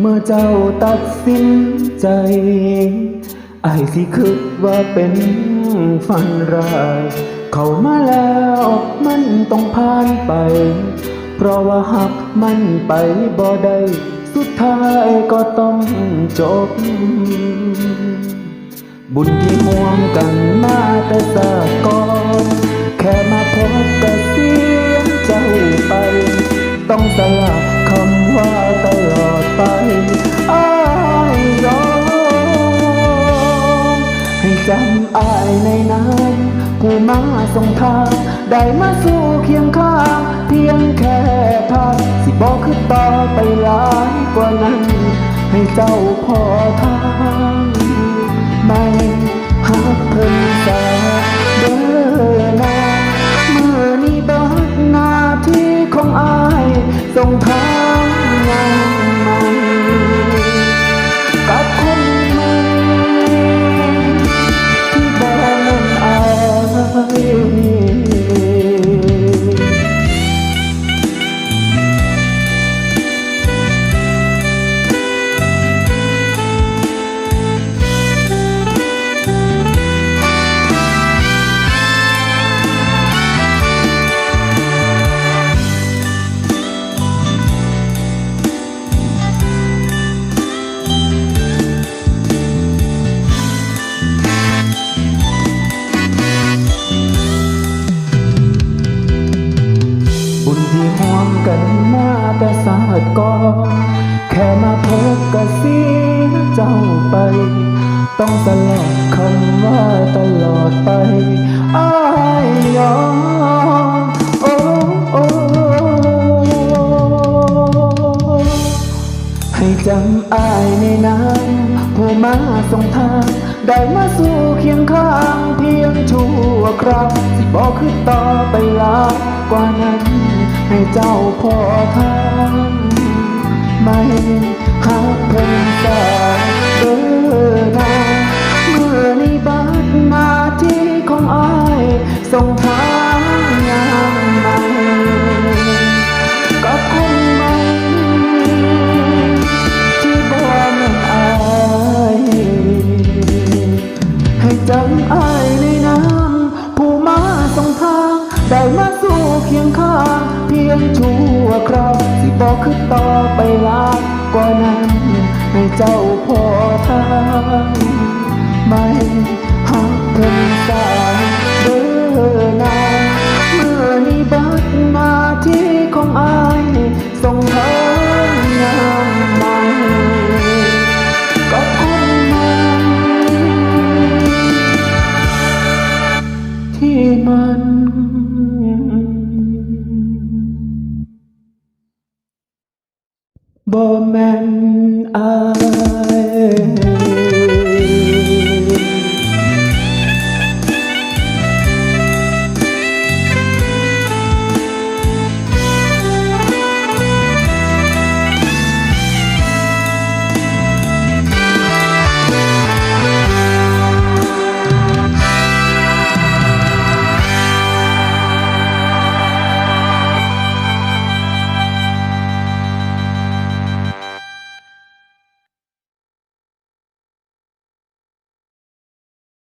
เมื่อเจ้าตัดสินใจไอ้ที่คิดว่าเป็นฝันร้าย เข้ามาแล้วมันต้องผ่านไป เพราะว่าหักมันไปบ่ได้สุดท้ายก็ต้องจบ บุญที่ห่วงกันมาแต่สากก่อนแค่มาพบก็เสียใจไป ต้องสละ นั้นผู้มาส่งทางได้มาสู่เคียงข้างเพียงแค่ทางสิบอกคือต่อไปหลายกว่านั้น ให้เจ้าพอทางไม่หักเพิ่นสาเด้อนาเมื่อนี้บิดหน้าที่ของอายส่งทาง ญที่ห่วงกันมาแต่สาดก่อนแค่มาพบก็เสียเจ้าไป ต้องสลับคำว่าตลอดไปอ้ายยอม ส่งทางได้มาสู่เคียงข้างเพียงชั่วคราวสิบอกคือต่อไปลายกว่านั้น ให้เจ้าพอทางไม่หักเพิ่นสายเด้อนาเมื่อในบัดนาที่ของอ้ายส่งทาง เพียงชั่วคราวสิบอกคือต่อไปลากกว่านั้นให้เจ้าพอ บ่แม่นอาย